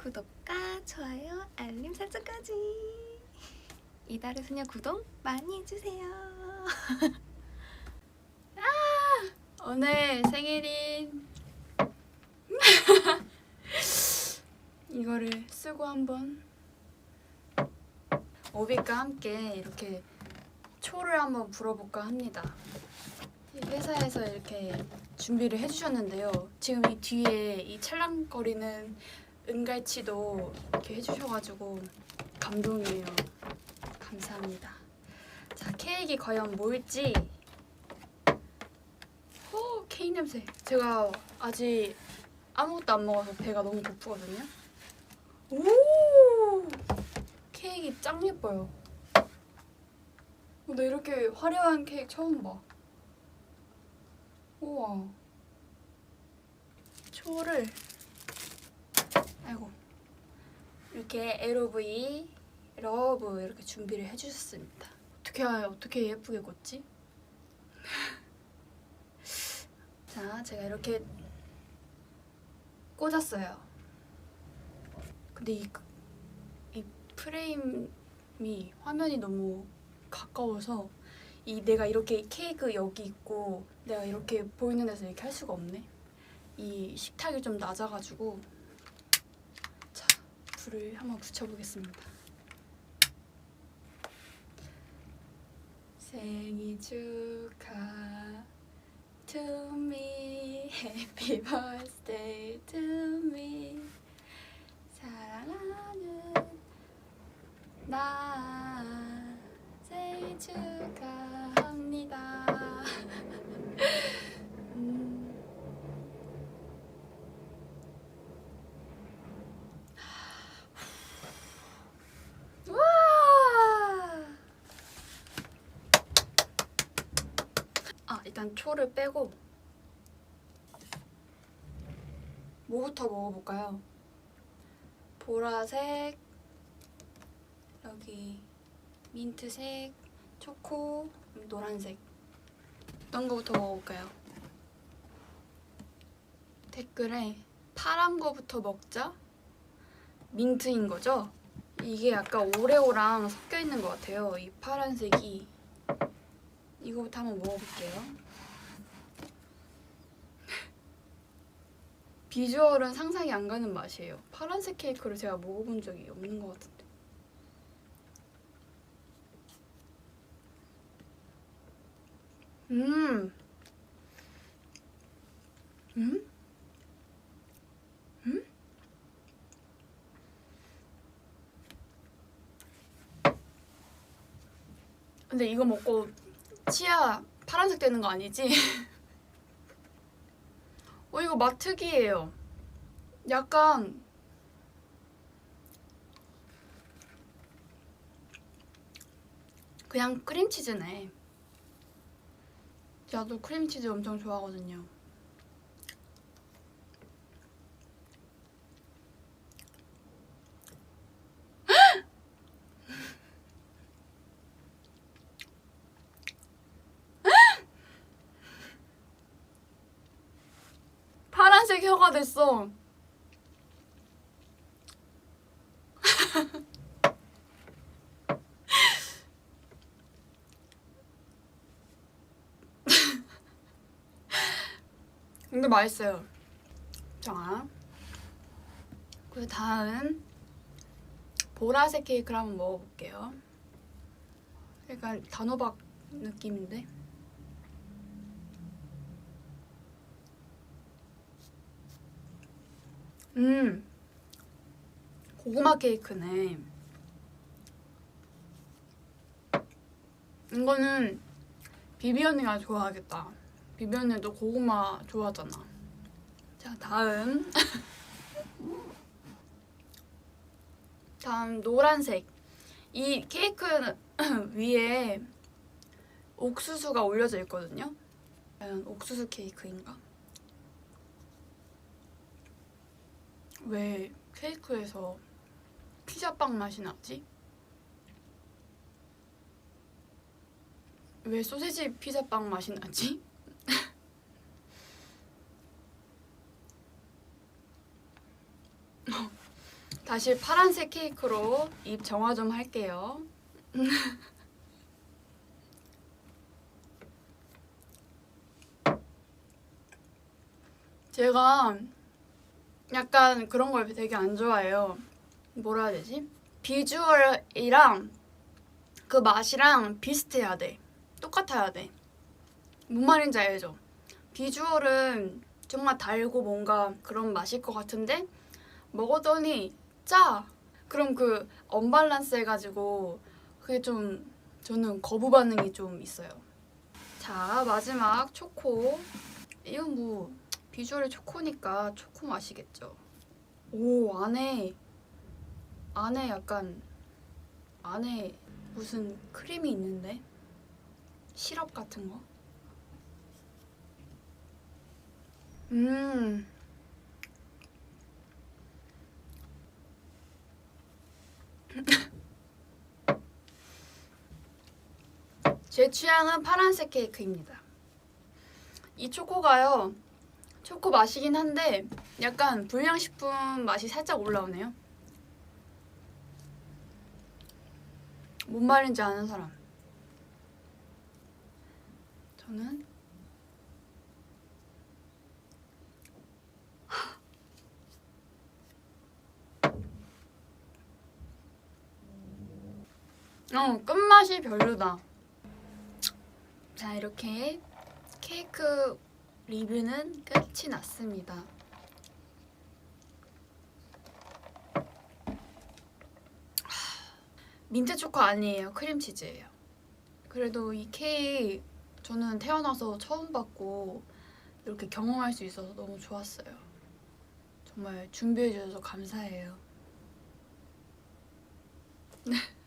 구독과 좋아요, 알림 설정까지. 이달의 소녀 구독 많이 해주세요. 아, 오늘 생일인 이거를 쓰고 한번 오빛과 함께 이렇게 초를 한번 불어볼까 합니다. 이 회사에서 이렇게 준비를 해주셨는데요. 지금 이 뒤에 이 찰랑거리는 은갈치도 이렇게 해주셔가지고 감동이에요. 감사합니다. 자, 케이크 과연 뭘지. 오, 케이크 냄새. 제가 아직 아무것도 안 먹어서 배가 너무 고프거든요. 오, 케이크 짱 예뻐요. 나 이렇게 화려한 케이크 처음 봐. 우와. 초를 아이고 이렇게 LOV 러브 이렇게 준비를 해주셨습니다. 어떻게 어떻게 예쁘게 꽂지? 자, 제가 이렇게 꽂았어요. 근데 이, 이 프레임이 화면이 너무 가까워서 이 내가 이렇게 케이크 여기 있고 내가 이렇게 보이는 데서 이렇게 할 수가 없네. 이 식탁이 좀 낮아가지고 자 불을 한번 붙여보겠습니다. 생일 축하 to me happy birthday to me 사랑하는 나 생일 축하합니다. 음. 와! 아, 일단 초를 빼고 뭐부터 먹어볼까요? 보라색 여기 민트색, 초코, 노란색 어떤 거부터 먹어볼까요? 댓글에 파란 거부터 먹자 민트인 거죠? 이게 약간 오레오랑 섞여 있는 것 같아요 이 파란색이 이거부터 한번 먹어볼게요 비주얼은 상상이 안 가는 맛이에요 파란색 케이크를 제가 먹어본 적이 없는 것 같은데 음. 음? 음? 근데 이거 먹고 치아 파란색 되는 거 아니지? 어 이거 맛 특이해요. 약간 그냥 크림치즈네. 나도 크림치즈 엄청 좋아하거든요. 파란색 혀가 됐어. 근데 맛있어요. 자, 그 다음 보라색 케이크를 한번 먹어볼게요. 약간 단호박 느낌인데. 음, 고구마 케이크네. 이거는 비비 언니가 좋아하겠다. 비비 언니도 고구마 좋아하잖아. 자, 다음. 다음 노란색. 이 케이크 위에 옥수수가 올려져 있거든요. 과연 옥수수 케이크인가? 왜 케이크에서 피자빵 맛이 나지? 왜 소세지 피자빵 맛이 나지? 다시 파란색 케이크로 입 정화 좀 할게요. 제가 약간 그런 걸 되게 안 좋아해요. 뭐라 해야 되지? 비주얼이랑 그 맛이랑 비슷해야 돼. 똑같아야 돼. 뭔 말인지 알죠? 비주얼은 정말 달고 뭔가 그런 맛일 것 같은데 먹었더니 짜. 그럼 그 언밸런스 해가지고 그게 좀 저는 거부 반응이 좀 있어요. 자 마지막 초코. 이건 뭐 비주얼이 초코니까 초코 맛이겠죠. 오 안에 안에 약간 안에 무슨 크림이 있는데 시럽 같은 거. 음. 제 취향은 파란색 케이크입니다. 이 초코가요. 초코 맛이긴 한데 약간 불량식품 맛이 살짝 올라오네요. 뭔 말인지 아는 사람. 저는 어 끝맛이 별로다. 자 이렇게 케이크 리뷰는 끝이 났습니다. 민트 초코 아니에요. 크림치즈예요. 그래도 이 케이크 저는 태어나서 처음 받고 이렇게 경험할 수 있어서 너무 좋았어요. 정말 준비해 주셔서 감사해요.